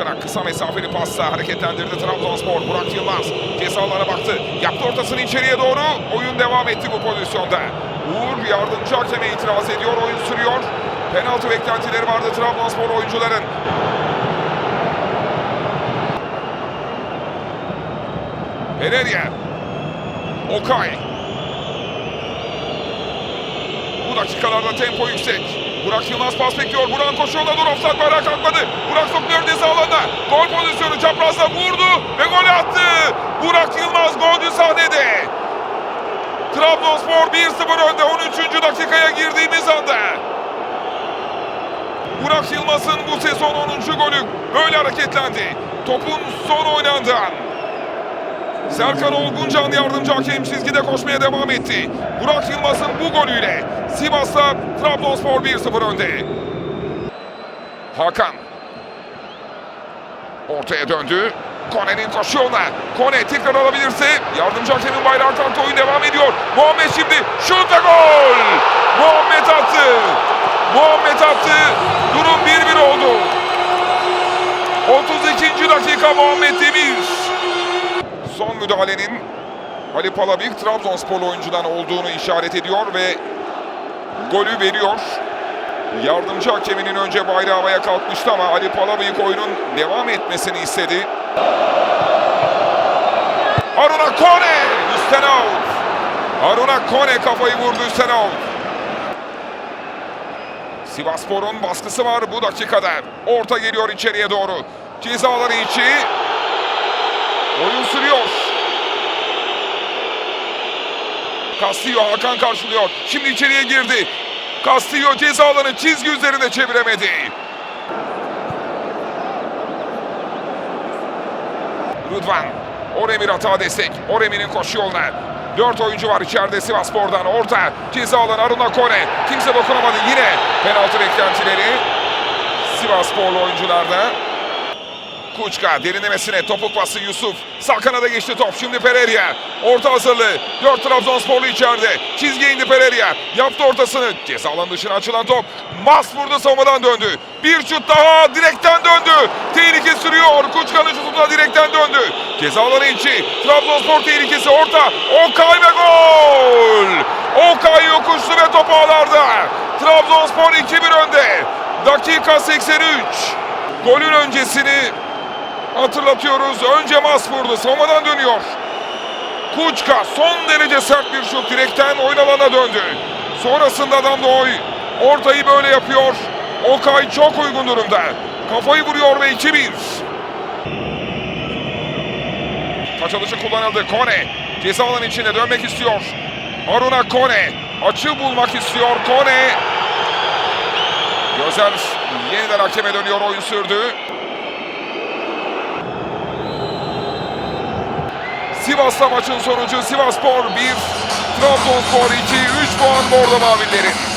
koşarak kısa mesafeli pasla hareketlendirdi Trabzonspor. Burak Yılmaz ceza alanına baktı. Yaptı ortasını içeriye doğru. Oyun devam etti bu pozisyonda. Uğur yardımcı hakeme itiraz ediyor. Oyun sürüyor. Penaltı beklentileri vardı Trabzonspor oyuncuların. Pereira. Okay. Bu dakikalarda tempo yüksek. Burak Yılmaz pas bekliyor. Burak koşuyorlar. Dur offside bayrağı kalkmadı. Burak sokmuyor ceza alanına. Gol pozisyonu çaprazda vurdu ve gol attı. Burak Yılmaz golcü sahnede. Trabzonspor 1-0 önde 13. dakikaya girdiğimiz anda. Burak Yılmaz'ın bu sezon 10. golü böyle hareketlendi. Topun son oynandığı an. Serkan Olguncan yardımcı hakem çizgide koşmaya devam etti. Burak Yılmaz'ın bu golüyle Sivas'ta Trabzonspor 1-0 önde. Hakan. Ortaya döndü. Kone'nin koşu yoluna. Kone tekrar alabilirse yardımcı hakemin bayrağı kalktı. Oyun devam ediyor. Muhammed şimdi şut ve gol. Muhammed attı. Muhammed attı. Durum 1-1 oldu. 32. dakika Muhammed Demir. Müdahalenin Ali Palabik Trabzonspor oyuncudan olduğunu işaret ediyor ve golü veriyor. Yardımcı hakeminin önce bayrağı havaya kalkmıştı ama Ali Palabik oyunun devam etmesini istedi. Haruna Kone üstten out. Haruna Kone kafayı vurdu üstten out. Sivasspor'un baskısı var bu dakikada. Orta geliyor içeriye doğru. Cezaları içi. Oyun sürüyor. Castillo Hakan karşılıyor. Şimdi içeriye girdi. Castillo ceza alanı çizgi üzerinde çeviremedi. Rıdvan. Oremir hata destek. Oremir'in koşu yoluna. Dört oyuncu var içeride Sivasspor'dan. Orta ceza alanı Aruna Kone. Kimse dokunamadı. Yine penaltı beklentileri. Sivassporlu oyuncularda. Kuçka derinlemesine topuk pası Yusuf. Sağ kanada geçti top. Şimdi Pereira. Orta hazırlığı. Dört Trabzonsporlu içeride. Çizgiye indi Pereira. Yaptı ortasını. Ceza dışına açılan top. Mas vurdu savunmadan döndü. Bir şut daha direkten döndü. Tehlike sürüyor. Kuçka'nın şutu da direkten döndü. Ceza içi. Trabzonspor tehlikesi orta. Okay ve gol. Okay yokuşlu ve top ağlarda. Trabzonspor 2-1 önde. Dakika 83. Golün öncesini hatırlatıyoruz. Önce Mas vurdu. Savunmadan dönüyor. Kuçka son derece sert bir şut direkten oyun alana döndü. Sonrasında Adam Doğuy ortayı böyle yapıyor. Okay çok uygun durumda. Kafayı vuruyor ve 2-1. Taç alışı kullanıldı. Kone ceza alanı içinde dönmek istiyor. Aruna Kone açı bulmak istiyor. Kone Gözler yeniden hakeme dönüyor oyun sürdü. Sivas'ta maçın sonucu Sivasspor 1, Trabzonspor 2, 3 puan Bordo Mavillerin.